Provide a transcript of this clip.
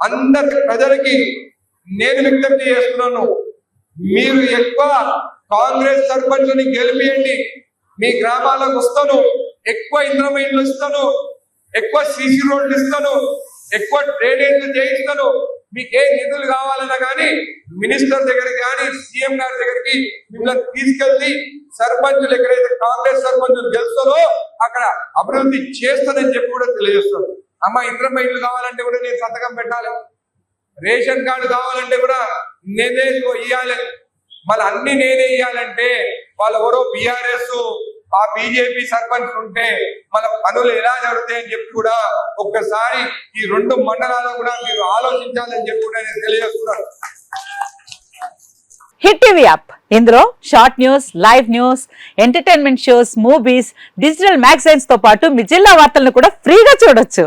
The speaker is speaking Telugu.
అందరి ప్రజలకి నేను విజ్ఞప్తి చేస్తున్నాను మీరు ఎక్కువ కాంగ్రెస్ సర్పంచ్ని గెలిపియండి. మీ గ్రామాలకు వస్తాను ఎక్కువ ఇంద్రమైన్లు ఇస్తాను ఎక్కువ సీసీ రోడ్లు ఇస్తాను ఎక్కువ డ్రైనేజ్లు చేయిస్తాను. మీకు ఏ నిధులు కావాలన్నా కానీ మినిస్టర్ దగ్గరికి కానీ సీఎం గారి దగ్గరికి మిమ్మల్ని తీసుకెళ్ళి సర్పంచులు ఎక్కడైతే కాంగ్రెస్ సర్పంచులు గెలుస్తారో అక్కడ అభివృద్ధి చేస్తానని చెప్పి కూడా తెలియజేస్తాను అమ్మ ఇంద్రమైన్లు కావాలంటే కూడా నేను సంతకం పెట్టాలి. రేషన్ కార్డు కావాలంటే కూడా నేనే ఇయ్యాలి. మళ్ళీ అన్ని నేనే ఇయ్యాలంటే వాళ్ళు ఎవరో బీఆర్ఎస్ ఆ బీజేపీ సర్పంచ్ ఉంటే మన పనులు ఎలా జరుగుతాయని చెప్పి కూడా ఒక్కసారి ఈ రెండు మండలాల్లో కూడా మీరు ఆలోచించాలని చెప్పి కూడా నేను తెలియజేస్తున్నాను. Hit TV app. ఇందులో short news live news entertainment shows movies digital మ్యాగజైన్స్తో పాటు మీ జిల్లా వార్తలను కూడా ఫ్రీగా చూడొచ్చు.